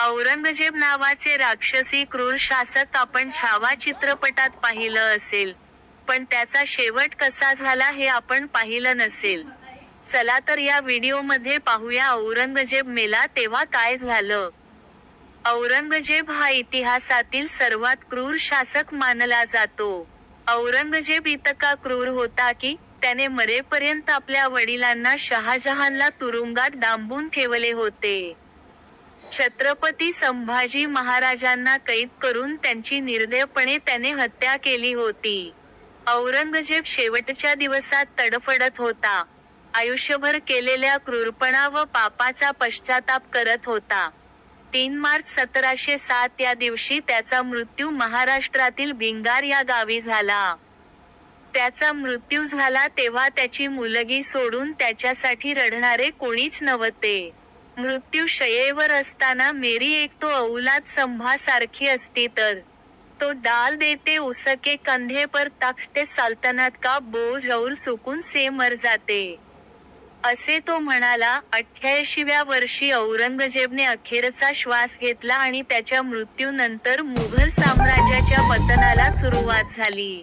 औरंगजेब नावाचे राक्षसी क्रूर शासक आपण छावा चित्रपटात पाहिलं असेल. पण त्याचा शेवट कसा झाला हे आपण पाहिलं नसेल. चला तर या व्हिडिओमध्ये पाहूया औरंगजेब मेला तेव्हा काय झालं. औरंगजेब हा इतिहासातील सर्वात क्रूर शासक मानला जातो. औरंगजेब इतका क्रूर होता की त्याने मरेपर्यंत आपल्या वडिलांना शहाजहानला तुरुंगात डांबून ठेवले होते. छत्रपती संभाजी महाराजांना कैद करून त्यांची निर्दयपणे त्याने हत्या केली होती. औरंगजेब शेवटच्या दिवसात तडफडत होता. आयुष्यभर केलेल्या क्रूरपणा व पापाचा पश्चाताप करत होता. तीन मार्च सतराशे सात या दिवशी त्याचा मृत्यू महाराष्ट्रातील भिंगार या गावी झाला. त्याचा मृत्यू झाला तेव्हा त्याची मुलगी सोडून त्याच्यासाठी रडणारे कोणीच नव्हते. मृत्यू शयेवर असताना मेरी एक तो औलाद संभासारखी असती तर. तो डाल देते उसके कंधे पर तख्ते सल्तनत का बोझ और सुकून से मर जाते. असे तो म्हणाला अठ्ठ्याऐंशीव्या वर्षी औरंगजेबने अखेरचा श्वास घेतला आणि त्याच्या मृत्यूनंतर मुघल साम्राज्याच्या पतनाला सुरुवात झाली.